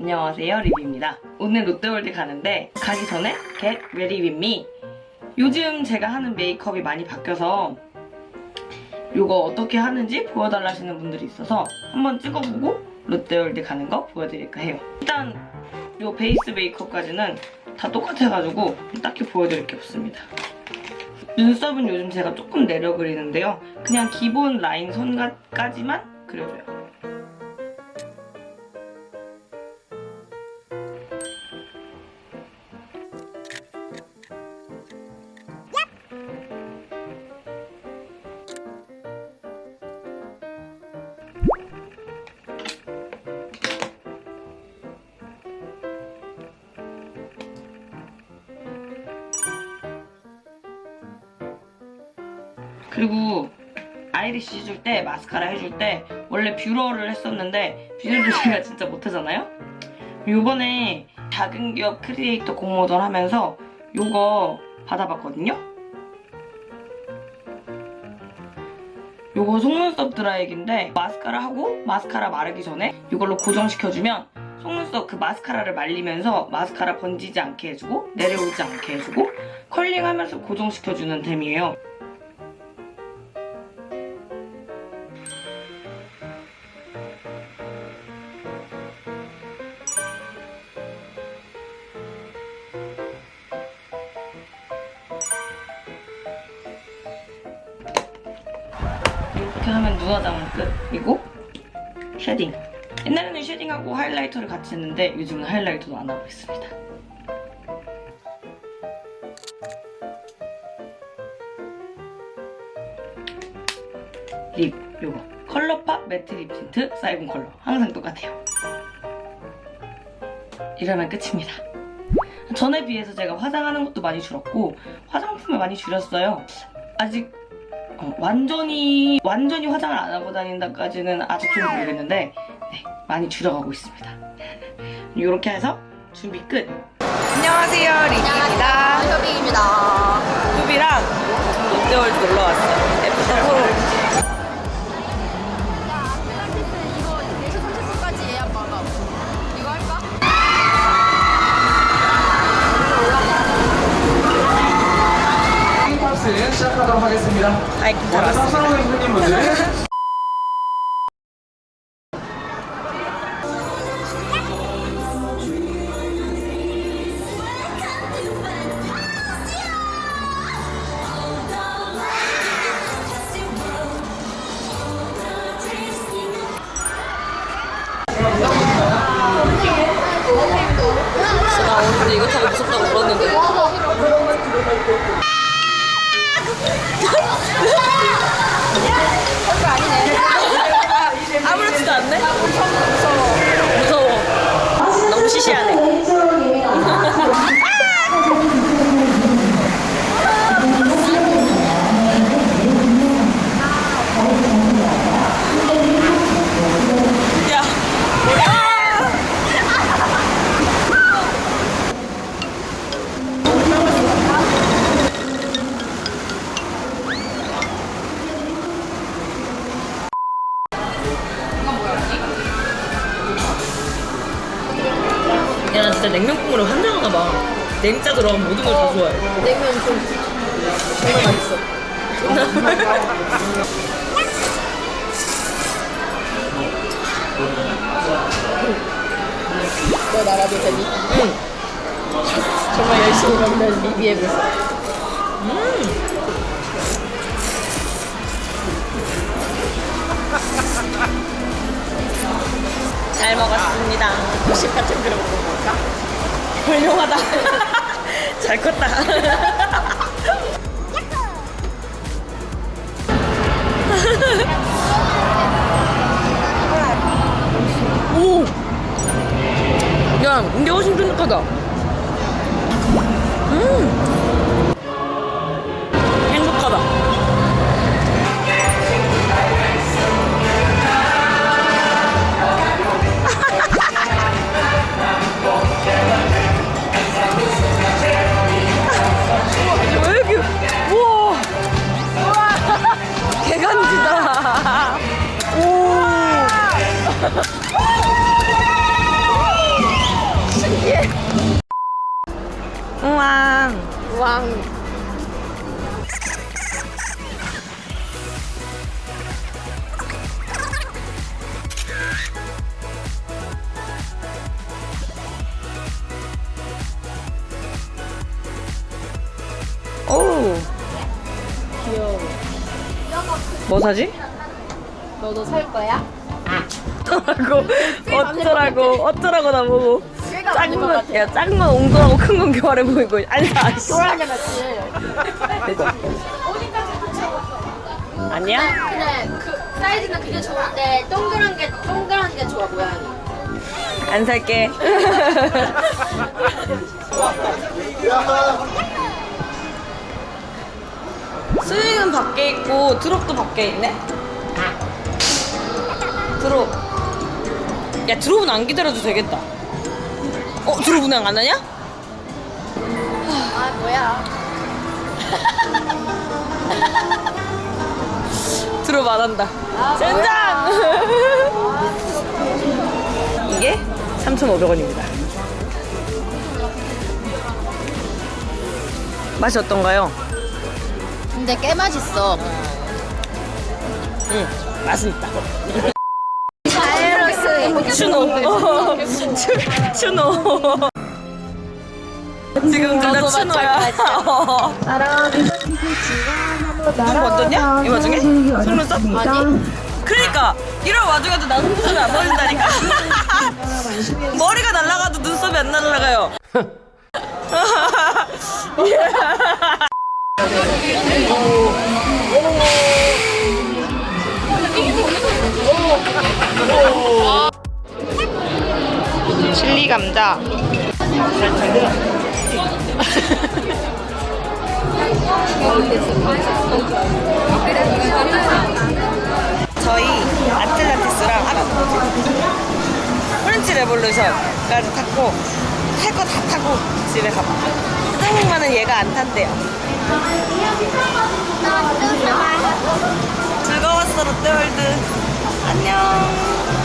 안녕하세요 리비입니다. 오늘 롯데월드 가는데 가기 전에 Get Ready With Me. 요즘 제가 하는 메이크업이 많이 바뀌어서 이거 어떻게 하는지 보여달라 하시는 분들이 있어서 한번 찍어보고 롯데월드 가는 거 보여드릴까 해요. 일단 이 베이스 메이크업까지는 다 똑같아가지고 딱히 보여드릴 게 없습니다. 눈썹은 요즘 제가 조금 내려 그리는데요. 그냥 기본 라인 선까지만 그려줘요 그리고 아이리쉬 해줄 때 마스카라 해줄 때 원래 뷰러를 했었는데 뷰러를 제가 진짜 못하잖아요? 요번에 작은 기업 크리에이터 공모전 하면서 요거 받아봤거든요? 요거 속눈썹 드라이기인데 마스카라 하고 마스카라 마르기 전에 이걸로 고정시켜주면 속눈썹 그 마스카라를 말리면서 마스카라 번지지 않게 해주고 내려오지 않게 해주고 컬링하면서 고정시켜주는 템이에요. 이렇게 하면 눈 화장은 끝. 그리고 쉐딩. 옛날에는 쉐딩하고 하이라이터를 같이 했는데 요즘은 하이라이터도 안 하고 있습니다. 립 요거 컬러팝 매트 립 틴트 사이본 컬러 항상 똑같아요. 이러면 끝입니다. 전에 비해서 제가 화장하는 것도 많이 줄었고 화장품을 많이 줄였어요. 아직 어, 완전히 완전히 화장을 안 하고 다닌다까지는 아직 좀 모르겠는데 네, 많이 줄여가고 있습니다. 이렇게 해서 준비 끝. 안녕하세요 리기입니다. 협익입니다. 후비랑 롯데월드 놀러 왔어요. 애프터 탑승하고 계신 손님분들 나 이거 타기 무섭다고 울었는데. 야, 나 진짜 냉면 국물에 환장하나 봐. 냉짜 들어가면 모든 걸 다 좋아해. 냉면 좀 정말 맛있어. 너 나가도 되니? 응. 정말 열심히 먹는 리비의 모습. 잘 먹었습니다. 도식 같은 그런 거 먹을까? 훌륭하다. 잘 컸다. 오! 야, 이게 훨씬 쫀득하다. 뭐 사지? 너도 살 거야? 어쩌라고 어쩌라고 어쩌라고 나보고 짝만 같아. 야 짝만 옹돌하고 큰 건 교활해 보이고 아니 아씨 돌아게 맞지. 아니야? 그래 그 사이즈는 그게 좋은데 동그란 게 동그란 게 좋아 모양이. 안 살게 밖에 있고 드롭도 밖에 있네? 드롭. 야 드롭은 안 기다려도 되겠다. 어 드롭은 안 하냐? 아 뭐야? 드롭 안 한다. 젠장! 이게 3,500원입니다. 맛이 어떤가요? 근데 꽤 맛있어. 응 맛은 있다 바이러스. 추노 추, 추노 지금 너도 추노야 눈 건졌냐? 이 와중에? 속눈썹? 아니. 그러니까 이런 와중에도 나 속눈썹이 안 버린다니까 머리가 날아가도 눈썹이 안 날아가요 칠리 감자. 저희 아틀란티스랑 아? 프렌치 레볼루션까지 탔고 할 거 다 타고 집에 가봐. 사장님만은 얘가 안 탄대요. 즐거웠어 롯데월드. 안녕